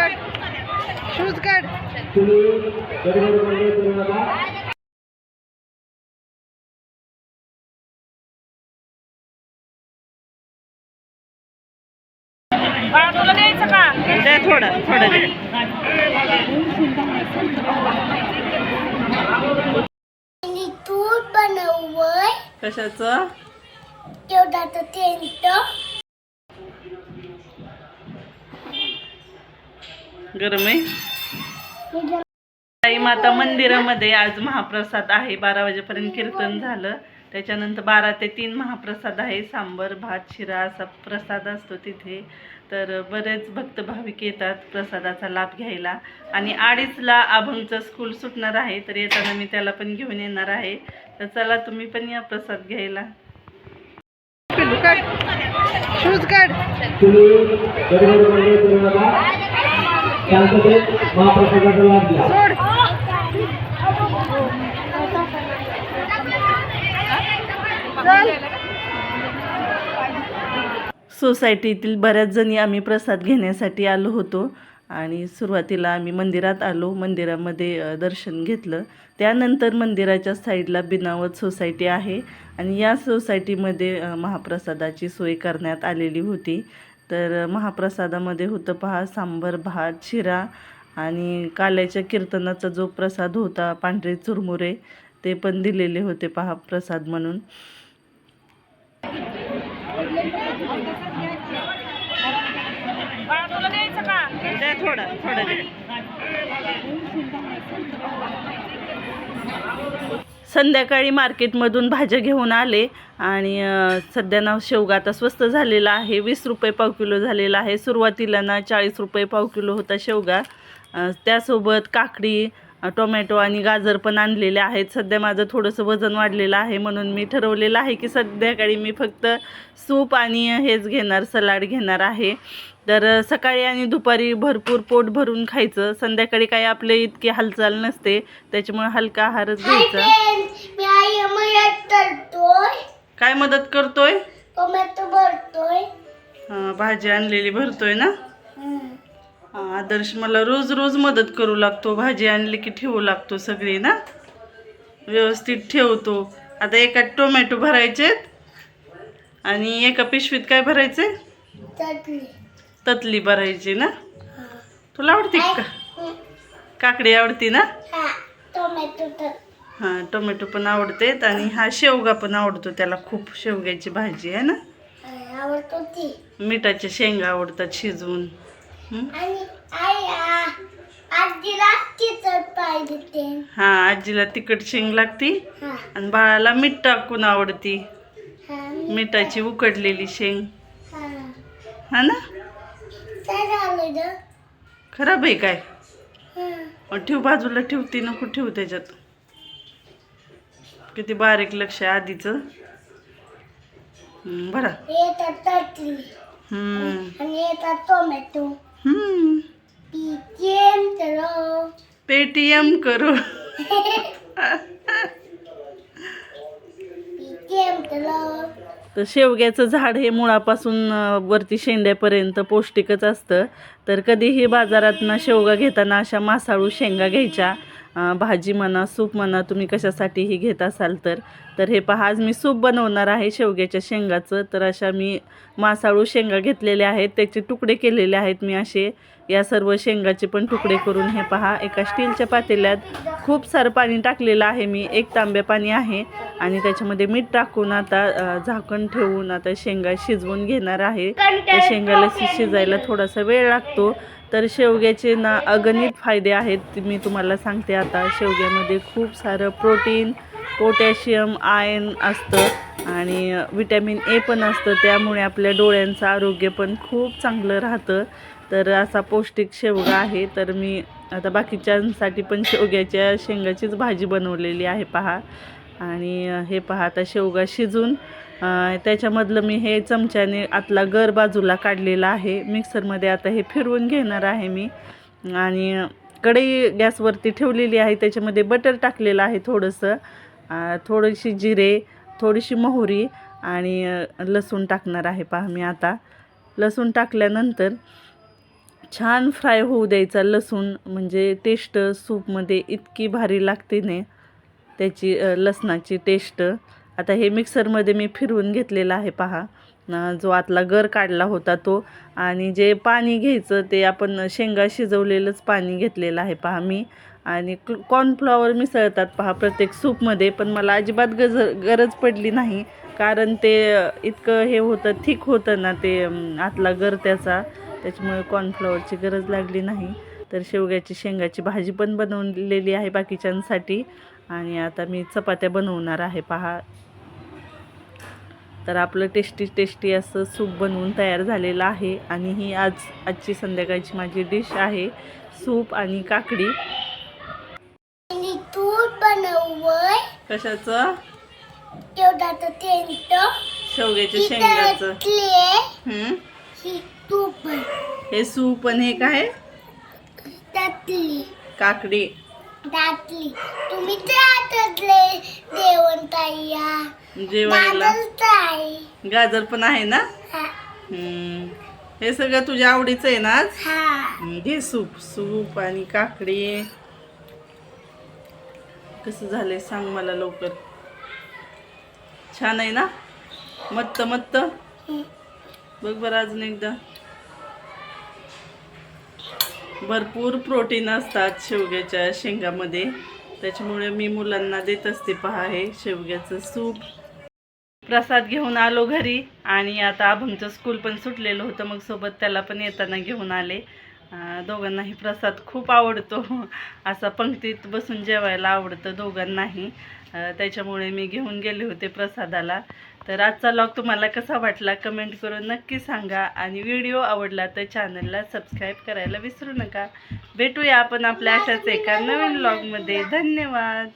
काढ शूज काढ तुम्ही गडबड वगैरे करू नका द्या थोडं थोडं द्या आणि दूध बनवय कशाचं? तेवढाचं टेंट गरम आहे. आई माता मंदिरामध्ये आज महाप्रसाद आहे. बारा वाजेपर्यंत कीर्तन झालं. त्याच्यानंतर बारा ते तीन महाप्रसाद आहे. सांबर भात शिरा असा प्रसाद असतो तिथे. तर बरेच भक्त भाविक येतात प्रसादाचा लाभ घ्यायला. आणि अडीचला अभंगचं स्कूल सुटणार आहे. तर येताना मी त्याला पण घेऊन येणार आहे. तर चला तुम्ही पण या प्रसाद घ्यायला. शूज नका शांततेत महाप्रसादाचा लाभ घ्या. सोसायटीतील बऱ्याच जणी आम्ही प्रसाद घेण्यासाठी आलो होतो आणि सुरुवातीला आम्ही मंदिरात आलो मंदिरामध्ये दर्शन घेतलं. त्यानंतर मंदिराच्या साईडला बिनावत सोसायटी आहे आणि या सोसायटीमध्ये महाप्रसादाची सोय करण्यात आलेली होती. तर महाप्रसादामध्ये होतं पहा सांबर भात शिरा आणि काल्याच्या कीर्तनाचा जो प्रसाद होता पांढरे चुरमुरे ते पण दिलेले होते पहा प्रसाद म्हणून. द्या थोडं थोडं संध्याकाळी मार्केटमधून भाज्या घेऊन आले आणि सध्या ना शेवगा आता स्वस्त झालेला आहे. वीस रुपये पाव किलो झालेला आहे. सुरुवातीला ना चाळीस रुपये पाव किलो होता शेवगा. त्यासोबत काकडी टोमॅटो आणि गाजर पण आणलेले आहेत. सध्या माझं थोडंसं वजन वाढलेलं आहे म्हणून मी ठरवलेलं आहे की संध्याकाळी मी फक्त सूप आणि हेच घेणार सलाड घेणार आहे. तर सकाळी आणि दुपारी भरपूर पोट भरून खायचं. संध्याकाळी काही आपले इतकी हालचाल नसते. त्याच्यामुळे हलका आहारच घ्यायचा. काय मदत करतोय? भाजी आणलेली भरतोय ना? आदर्श मला रोज रोज मदत करू लागतो भाजी आणली की ठेवू लागतो सगळी ना? व्यवस्थित ठेवतो. आता एका टोमॅटो भरायचेत आणि एका पिशवीत काय भरायचे? ततली भरायची ना. तुला आवडते का. काकडी आवडती ना? हा टोमॅटो हां पण आवडतेत आणि हा शेवगा पण आवडतो त्याला खूप शेवग्याची भाजी आहे ना? मिठाच्या शेंगा आवडतात शिजवून? आणि आई आ, आजीला चिचट पाहिजे. ते हां आजीला तिखट शेंग लागती. हा. आणि बाळाला मीठ टाकून आवडती. मिठाची उकडलेली शेंग. हा. ना? खराब आहे काय? हा. ठेव बाजूला ठेवती नको ठेवू त्याच्यात. किती बारीक लक्ष आहे आधीचं. बरं. हम्म. आणि टोमॅटो. पेटीएम करू. पिकेम चलो तर शेवग्याचं झाड हे मुळापासून वरती शेंड्यापर्यंत पौष्टिकच असतं. तर कधीही बाजारातनं शेवगा घेताना अशा मासाळू शेंगा घ्यायच्या. भाजी म्हणा सूप म्हणा तुम्ही कशासाठीही घेत असाल तर. तर हे पहा आज मी सूप बनवणार आहे शेवग्याच्या शेंगाचं. तर अशा मी मासाळू शेंगा घेतलेल्या आहेत. त्याचे तुकडे केलेले आहेत मी असे. या सर्व शेंगाचे पण तुकडे करून हे पहा एका स्टीलच्या पातेल्यात खूप सारं पाणी टाकलेलं आहे मी. एक तांब्या पाणी आहे आणि त्याच्यामध्ये मीठ टाकून आता झाकण ठेवून आता शेंगा शिजवून घेणार आहे. त्या शेंगाला शिजायला थोडासा वेळ लागतो. तर शेवग्याचे ना अगणित फायदे आहेत मी तुम्हाला सांगते आता. शेवग्यामध्ये खूप सारं प्रोटीन पोटॅशियम आयन असतं आणि विटॅमिन ए पण असतं. त्यामुळे आपल्या डोळ्यांचं आरोग्य पण खूप चांगलं राहतं. तर असा पौष्टिक शेवगा आहे. तर मी आता बाकीच्यांसाठी पण शेवग्याच्या शेंगाचीच भाजी बनवलेली आहे पहा. आणि हे पहा आता शेवगा शिजून त्याच्यामधलं मी हे चमच्याने आतला गर बाजूला काढलेला आहे. मिक्सरमध्ये आता हे फिरवून घेणार आहे मी. आणि कढई गॅसवरती ठेवलेली आहे. त्याच्यामध्ये बटर टाकलेलं आहे थोडंसं. थोडीशी जिरे थोडीशी मोहरी आणि लसूण टाकणार आहे पहा मी आता. लसूण टाकल्यानंतर छान फ्राय होऊ द्यायचा लसूण. म्हणजे टेस्ट सूपमध्ये इतकी भारी लागते ने. त्याची लसणाची टेस्ट. आता हे मिक्सरमध्ये मी फिरवून घेतलेलं आहे पहा. जो आतला गर काढला होता तो. आणि जे पाणी घ्यायचं ते आपण शेंगा शिजवलेलंच पाणी घेतलेलं आहे पहा मी. आणि कॉर्नफ्लॉवर मिसळतात पहा प्रत्येक सूपमध्ये. पण मला अजिबात गज गरज पडली नाही. कारण ते इतकं हे होतं थिक होतं ना ते आतला गर त्याचा. त्याच्यामुळे कॉर्नफ्लॉवरची गरज लागली नाही. तर शेवग्याची शेंगाची भाजी पण बनवलेली आहे बाकीच्यांसाठी. आणि आता मी चपात्या बनवणार आहे पहा. तर आपलं टेस्टी टेस्टी असं सूप बनवून तयार झालेलं आहे. आणि ही आज आजची संध्याकाळची माझी डिश आहे सूप आणि काकडी. कशाचं? शेवग्याच्या शेंगाचं हं? सूप आणि हे काय? काकडी. तुम्ही देवण ताईया जेवायला. गाजर पण आहे ना? हा. सगळं तुझ्या आवडीचं आहे ना आज? घे सूप. सूप आणि काकडी. कसं झालंय सांग मला लवकर. छान आहे ना? मत्त मत्त बघ बरं अजून एकदा. भरपूर प्रोटीन असतात शेवग्याच्या शेंगामध्ये. त्याच्यामुळे मी मुलांना देत असते पहा हे शेवग्याचं सूप. प्रसाद घेऊन आलो घरी आणि आता अभंगचं स्कूल पण सुटलेलं होतं मग सोबत त्याला पण येताना घेऊन आले. दोघांनाही प्रसाद खूप आवडतो. असा पंक्तीत बसून जेवायला आवडतं दोघांनाही. त्याच्यामुळे मी घेऊन गेले होते प्रसादाला. तर आजचा लॉग तुम्हाला कसा वाटला कमेंट करून नक्की सांगा आणि व्हिडिओ आवडला तर चॅनलला सबस्क्राईब करायला विसरू नका. भेटूया आपण आपल्या अशाच एका नवीन लॉगमध्ये धन्यवाद.